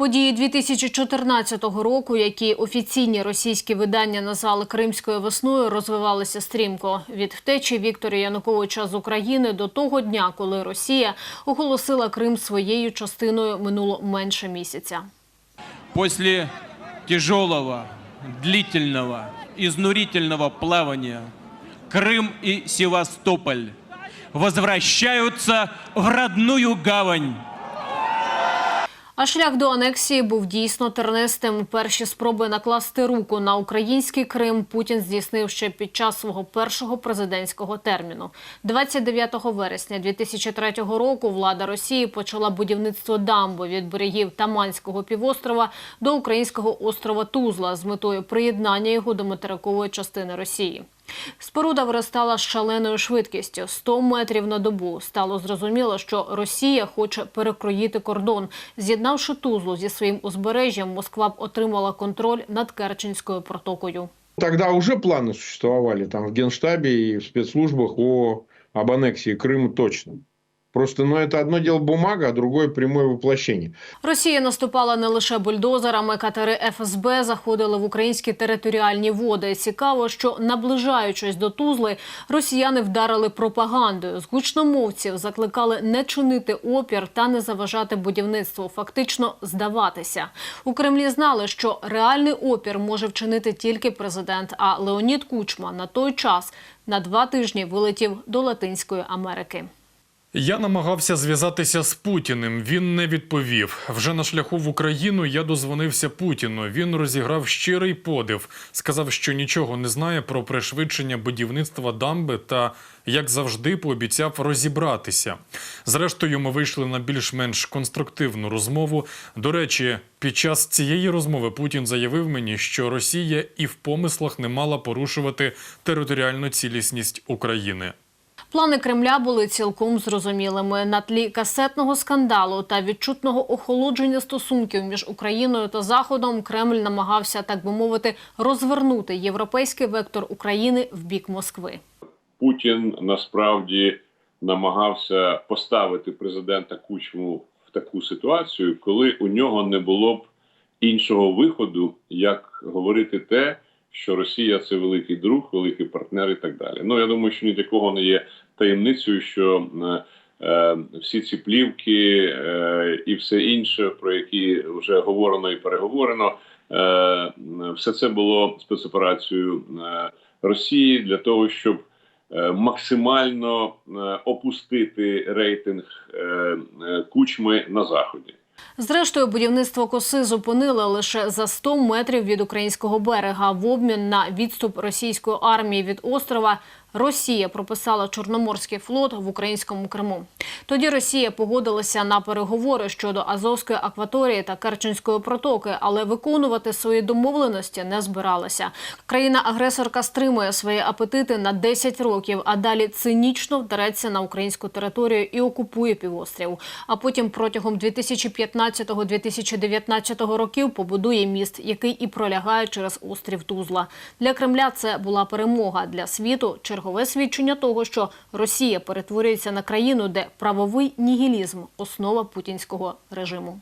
Події 2014 року, які офіційні російські видання назвали Кримською весною, розвивалися стрімко від втечі Віктора Януковича з України до того дня, коли Росія оголосила Крим своєю частиною минуло менше місяця. После тяжелого, длительного, изнурительного плавания Крым и Севастополь возвращаются в родную гавань. А шлях до анексії був дійсно тернистим. Перші спроби накласти руку на український Крим Путін здійснив ще під час свого першого президентського терміну. 29 вересня 2003 року влада Росії почала будівництво дамби від берегів Таманського півострова до українського острова Тузла з метою приєднання його до материкової частини Росії. Споруда виростала з шаленою швидкістю 100 метрів на добу. Стало зрозуміло, що Росія хоче перекроїти кордон. З'єднавши Тузлу зі своїм узбережжям, Москва б отримала контроль над Керченською протокою. Тоді вже плани существовали там в генштабі і в спецслужбах о, об анексії Криму точно. Просто, ну, это одно дело бумага, а другое прямое воплощение. Росія наступала не лише бульдозерами. Катери ФСБ заходили в українські територіальні води. Цікаво, що наближаючись до Тузли, росіяни вдарили пропагандою. З гучномовців закликали не чинити опір та не заважати будівництву, фактично здаватися. У Кремлі знали, що реальний опір може вчинити тільки президент. А Леонід Кучма на той час на два тижні вилетів до Латинської Америки. Я намагався зв'язатися з Путіним. Він не відповів. Вже на шляху в Україну я дозвонився Путіну. Він розіграв щирий подив, сказав, що нічого не знає про пришвидшення будівництва дамби та, як завжди, пообіцяв розібратися. Зрештою, ми вийшли на більш-менш конструктивну розмову. До речі, під час цієї розмови Путін заявив мені, що Росія і в помислах не мала порушувати територіальну цілісність України. Плани Кремля були цілком зрозумілими. На тлі касетного скандалу та відчутного охолодження стосунків між Україною та Заходом Кремль намагався, так би мовити, розвернути європейський вектор України в бік Москви. Путін насправді намагався поставити президента Кучму в таку ситуацію, коли у нього не було б іншого виходу, як говорити те, що Росія це великий друг, великий партнер і так далі. Ну я думаю, що ні для кого не є таємницею, що е, е, всі ці плівки е, і все інше, про які вже говорено і переговорено, е, все це було спецоперацією е, Росії для того, щоб е, максимально е, опустити рейтинг е, е, кучми на заході. Зрештою, будівництво коси зупинили лише за 100 метрів від українського берега. В обмін на відступ російської армії від острова Росія прописала Чорноморський флот в українському Криму. Тоді Росія погодилася на переговори щодо Азовської акваторії та Керченської протоки, але виконувати свої домовленості не збиралася. Країна-агресорка стримує свої апетити на 10 років, а далі цинічно вдареться на українську територію і окупує півострів. А потім протягом 2015-2019 років побудує міст, який і пролягає через острів Тузла. Для Кремля це була перемога для світу. Чергове свідчення того, що Росія перетворюється на країну, де правовий нігілізм – основа путінського режиму.